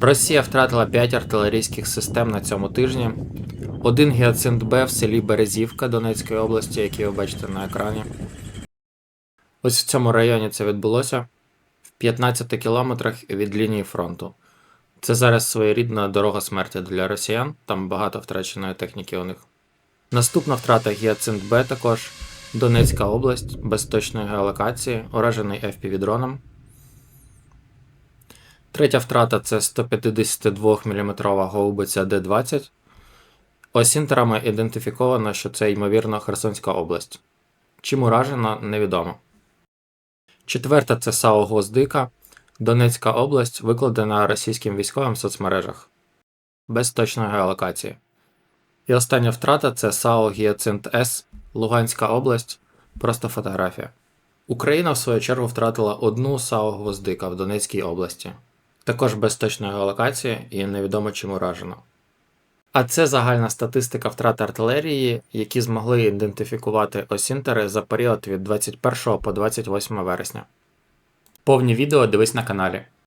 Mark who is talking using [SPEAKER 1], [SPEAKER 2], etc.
[SPEAKER 1] Росія втратила 5 артилерійських систем на цьому тижні. Один гіацинт Б в селі Березівка Донецької області, який ви бачите на екрані. Ось в цьому районі це відбулося в 15 кілометрах від лінії фронту. Це зараз своєрідна дорога смерті для росіян, там багато втраченої техніки у них. Наступна втрата Гіацинт Б також Донецька область, без точної геолокації, уражений FPV-дроном. Третя втрата це 152 мм гаубиця Д-20. Осінтерами ідентифіковано, що це ймовірно Херсонська область. Чим уражено, невідомо. Четверта це САУ Гвоздика, Донецька область, викладена російським військовим в соцмережах. Без точної геолокації. І остання втрата це САУ Гіацинт С, Луганська область, просто фотографія. Україна, в свою чергу, втратила одну САУ Гвоздика в Донецькій області, також без точної геолокації і невідомо чим уражено. А це загальна статистика втрат артилерії, які змогли ідентифікувати осінтери за період від 21 по 28 вересня. Повні відео дивись на каналі.